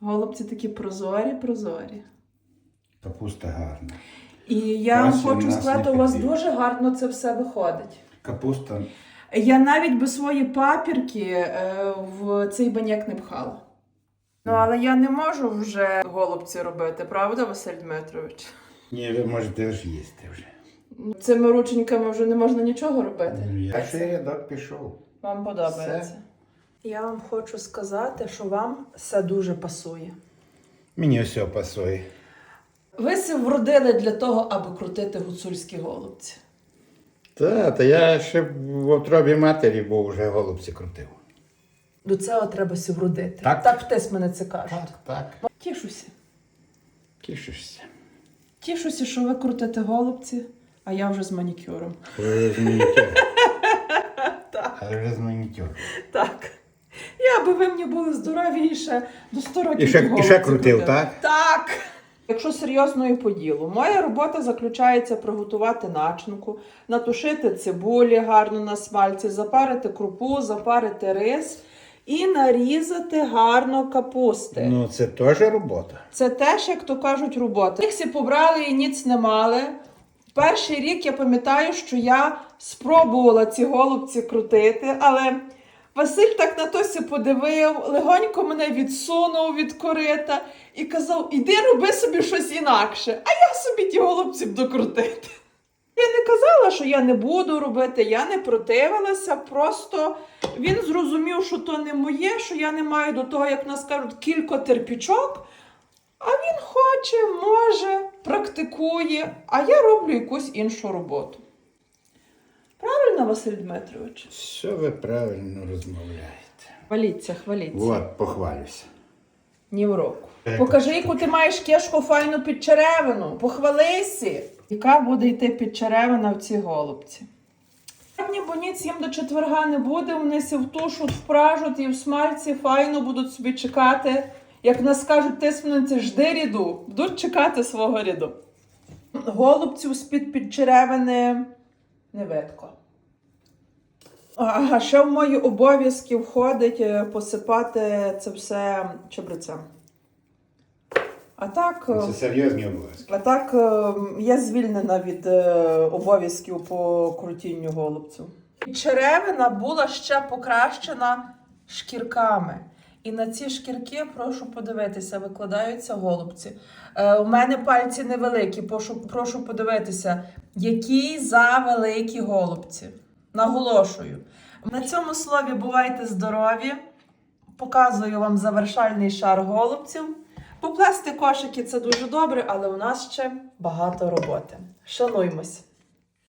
Голубці такі прозорі, прозорі. Капуста гарна. І я вам Краще хочу нас сказати, не у вас дуже гарно це все виходить. Капуста Я навіть би свої папірки е, в цей баняк не пхала. Ну, але я не можу вже голубці робити, правда, Василь Дмитрович? Ні, ви можете ж їсти вже. Цими рученьками вже не можна нічого робити. Перший рядок пішов. Вам подобається. Я вам хочу сказати, що вам все дуже пасує. Мені все пасує. Ви се вродили для того, аби крутити гуцульські голубці. Та, та я ще в отробі матері був вже голубці крутив. До цього треба се вродити. Так. так птесь мене це кажуть. Так, так. Тішуся. Тішишся. Тішуся, що ви крутите голубці, а я вже з манікюром. Ви з манікюром. Так. А вже з манікюром. Так. Я би ви мені були здорові і ще до 100 років. І ще- і ще крутив, так? Так. Якщо серйозно і по ділу, моя робота заключається приготувати начинку, натушити цибулі гарно на смальці, запарити крупу, запарити рис і нарізати гарно капусти. Ну, це теж робота. Це теж, як то кажуть, робота. Їх всі побрали і ніц не мали. Перший рік я пам'ятаю, що я спробувала ці голубці крутити, але Василь так на то сі подивив, легонько мене відсунув від корита і казав: іди роби собі щось інакше, а я собі ті голубці буду крутити. Я не казала, що я не буду робити, я не противилася, просто він зрозумів, що то не моє, що я не маю до того, як нас кажуть, кілька терпічок. А він хоче, може, практикує, а я роблю якусь іншу роботу. Правильно, Василь Дмитрович? Все ви правильно розмовляєте. Хваліться, хваліться. От, похвалюся. Ні в року. Е, Покажи, яку ти маєш кешку файну під черевину. Похвалися. Яка буде йти під черевина в цій голубці? Сьогодні бо ніц їм до четверга не буде, вони сі втушуть, впражуть і в смальці файно будуть собі чекати. Як нас кажуть, тиснуться, жди ріду, будуть чекати свого ряду. Голубців з-під під черевини не видко. А ще в мої обов'язки входить е, посипати це все чебрецем. А так, е, Це серйозні обов'язки. а так е, я звільнена від е, обов'язків по крутінню голубців. Черевина була ще покращена шкірками. І на ці шкірки прошу подивитися, викладаються голубці. Е, у мене пальці невеликі, прошу, прошу подивитися, які за великі голубці. Наголошую. На цьому слові бувайте здорові. Показую вам завершальний шар голубців. Поплести кошики це дуже добре, але у нас ще багато роботи. Шануймось!